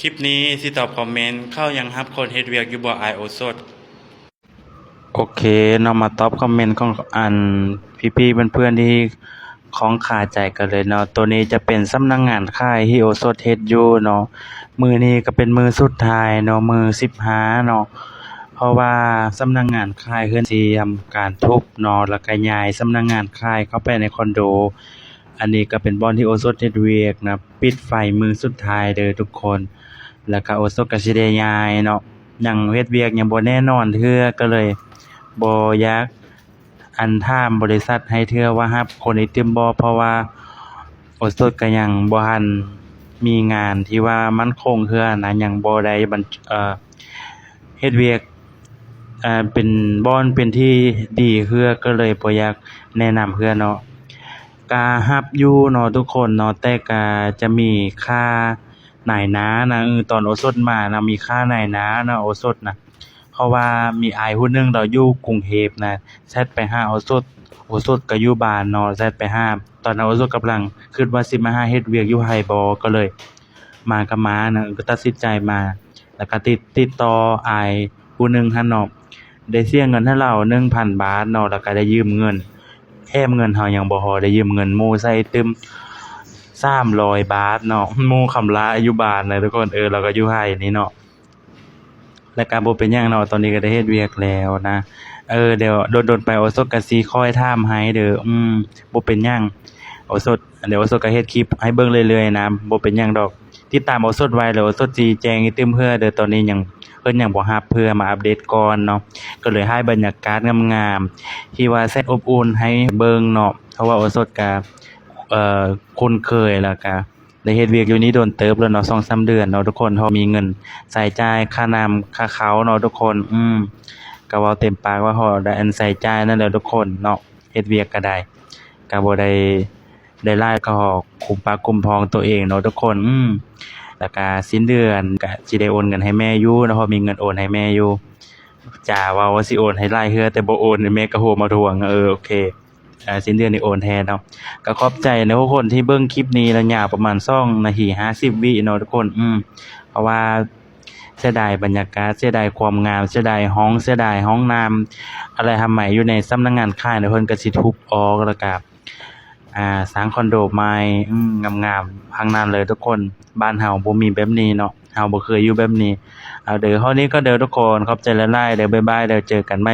คลิปนี้สิตอบคอมเมนต์เข้ายังฮับคนเฮ็ดเวียกอยู่บ่อโอสดโอเคเนาะมาตอบคอมเมนต์ของอันพี่ๆเพื่อนๆที่ของขาใจกันเลยเนาะตัวนี้จะเป็นสำนักงงานค่ายที่โอสดเฮ็ดอยู่เนาะมือนี้ก็เป็นมือสุดท้ายเนาะมือ15เนาะเพราะว่าสำนักงงานค่ายเพิ่นสิทำการทุบเนาะแล้วก็ย้ายสำนักงงานค่ายเข้าไปในคอนโดอันนี้ก็เป็นบอนที่โอสดเฮ็ดเวียกนะปิดไฟมือสุดท้ายเด้อทุกคน แล้วก็โอสก็สิได้ย้ายเนาะยังเฮ็ดเวียกยังบ่แน่นอนเทื่อก็เลยบ่อยากอันถามบริษัทให้เทื่อว่ารับคนไอติมบ่เพราะว่าโอสดก็ยังบ่ทันมีงานที่ว่ามั่นคงเทื่อนะยังบ่ได้บรรเอ่อเฮ็ดเวียกอ่าเป็นบ่อนเป็นที่ดีเทื่อก็เลยบ่อยากแนะนำเทื่อเนาะก็รับอยู่เนาะทุกคนเนาะแต่ก็จะมีค่า นายน้านะเออตอนโอสถมานะมีค่านายน้านะโอสถนะเพราะว่ามีอ้ายผู้หนึงเราอยู่กรุงเทพนะแชตไปห้าโอสถโอสถก็อยู่บ้านนาะแชตไปห้าตอนนั้นโอสถกำลังคิดว่าสิมาหาเฮ็ดเวียกอยู่ไผบ่ก็เลย มาก็มานะก็ตัดสินใจมา แล้วก็ติดติดต่ออ้ายผู้หนึงหั่นเนาะได้เสียเงินให้เรา1,000บาทเนาะแล้วก็ได้ยืมเงินแถมเงินเฮายังบ่พอได้ยืมเงินหมู่ใส่ตึม 300บาทเนาะมูคำลาอายู่บ้านนะทุกคนเออเราก็อยู่ไห้นี่เนาะแล้วก็บ่เป็นหยังเนาะตอนนี้ก็ได้เฮ็ดเวียกแล้วนะเออเดี๋ยวโดนๆไปโอสดก็สิคอยถามให้เด้ออืมบเป็นหยังโอสดเดี๋ยวโอสดก็เฮ็ดคลิปให้เบิ่งเรื่อยๆนะบเป็นหยังดอกติดตามโอสดไว้แล้วโอสดสิแจงให้ตึมเพื่อเด้อตอนนี้ยังเพิ่นยังบ่รับเพื่อมาอัปเดตก่อนเนาะก็เลยให้บรรยากาศงามๆที่ว่าแสนอบอุ่นให้เบิ่งเนาะเพราะว่าโอสดก็ เอ่อคุ้นเคยแล้วก็ได้เฮ็ดเวียกอยู่นี่โดนเติบแล้วเนาะ2-3เดือนเนาะทุกคนเพรามีเงินใช้จ่ายค่าน้ำค่าเขาเนาะทุกคน อืมก็เว้าเต็มปากว่าพอได้อันใช้จ่ายนั่นแหละทุกคนเนาะเฮ็ดเวียกก็ได้ก็บ่ได้ได้รายก็คุมปากคุมพองตัวเองเนาะทุกคน อืมแล้วก็สิ้นเดือนก็สิได้โอนเงินให้แม่อยู่เนาะเพรามีเงินโอนให้แม่อยู่จ่าว่าว่าสิโอนให้รายเทื่อแต่บ่โอนแม่ก็โทรมาทวงเออโอเค สิ้นเดือนในโอนแทนเนาะก็ขอบใจนะทุกคนที่เบิ่งคลิปนี้แล้วยาประมาณ2นาที50วิเนาะทุกคน อืม เพราะว่าเสียดายบรรยากาศเสียดายความงามเสียดายห้องเสียดายห้องน้ำอะไรทำใหม่อยู่ในสำนักงานค่ายเนะเพิ่นก็สิทุบออกแล้วก็อ่าสร้างคอนโดใหม่อืมงามพังนั้นเลยทุกคน บ้านเฮาบ่มีแบบนี้เนาะเฮาบ่เคยอยู่แบบนี้เอาเดี๋ยวเท่านี้ก็เดี๋ยวทุกคนขอบใจหลายๆเดี๋ยวบ๊ายบายเดี๋ยวเจอกันใหม่